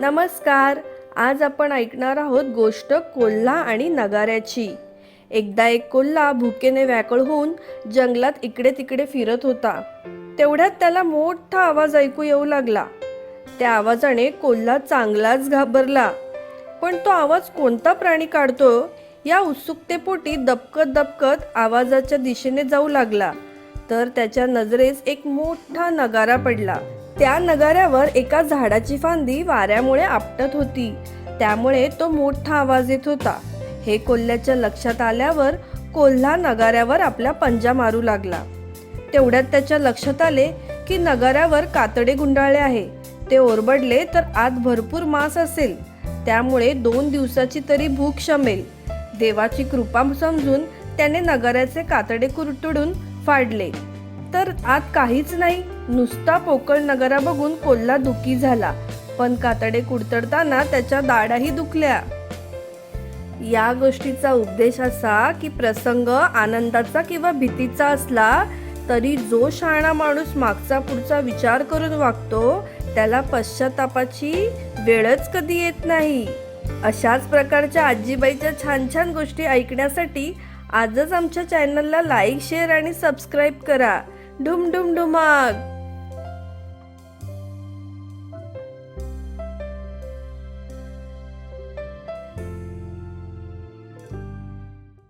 नमस्कार. आज आपण ऐकणार आहोत गोष्ट कोल्हा आणि नगाऱ्याची. एकदा एक कोल्हा भुकेने व्याकळ होऊन जंगलात इकडे तिकडे फिरत होता. तेवढ्यात त्याला मोठा आवाज ऐकू येऊ लागला. त्या आवाजाने कोल्हा चांगलाच घाबरला. पण तो आवाज कोणता प्राणी काढतो? या उत्सुकतेपोटी दबकत दबकत आवाजाच्या दिशेने जाऊ लागला. तर त्याच्या नजरेस एक मोठा नगारा पडला. त्या नगाऱ्यावर एका झाडाची फांदी वाऱ्यामुळे आपटत होती. त्यामुळे तो मोठा आवाज येत होता. हे कोल्ह्याच्या लक्षात आल्यावर कोल्हा नगाऱ्यावर आपला पंजा मारू लागला. तेवढ्यात त्याच्या लक्षात आले की नगाऱ्यावर कातडे गुंडाळले आहे. ते ओरबडले तर आत भरपूर मांस असेल. त्यामुळे दोन दिवसाची तरी भूक शमेल. देवाची कृपा समजून त्याने नगाऱ्याचे कातडे कुरतडून फाडले. तर आत काहीच नाही. नुसता पोकळ नगरा बघून कोल्हा दुखी झाला. पण कातडे कुडतडताना त्याच्या दाढाही दुखल्या. या गोष्टीचा उद्देश असा की प्रसंग आनंदाचा किंवा भीतीचा असला तरी जो शहाणा माणूस मागचा पुढचा विचार करून वागतो त्याला पश्चातापाची वेळच कधी येत नाही. अशाच प्रकारच्या आजीबाईच्या छान छान गोष्टी ऐकण्यासाठी आजच आमच्या चॅनलला लाईक शेअर आणि सबस्क्राईब करा. ডুম ডুম ডুমাক।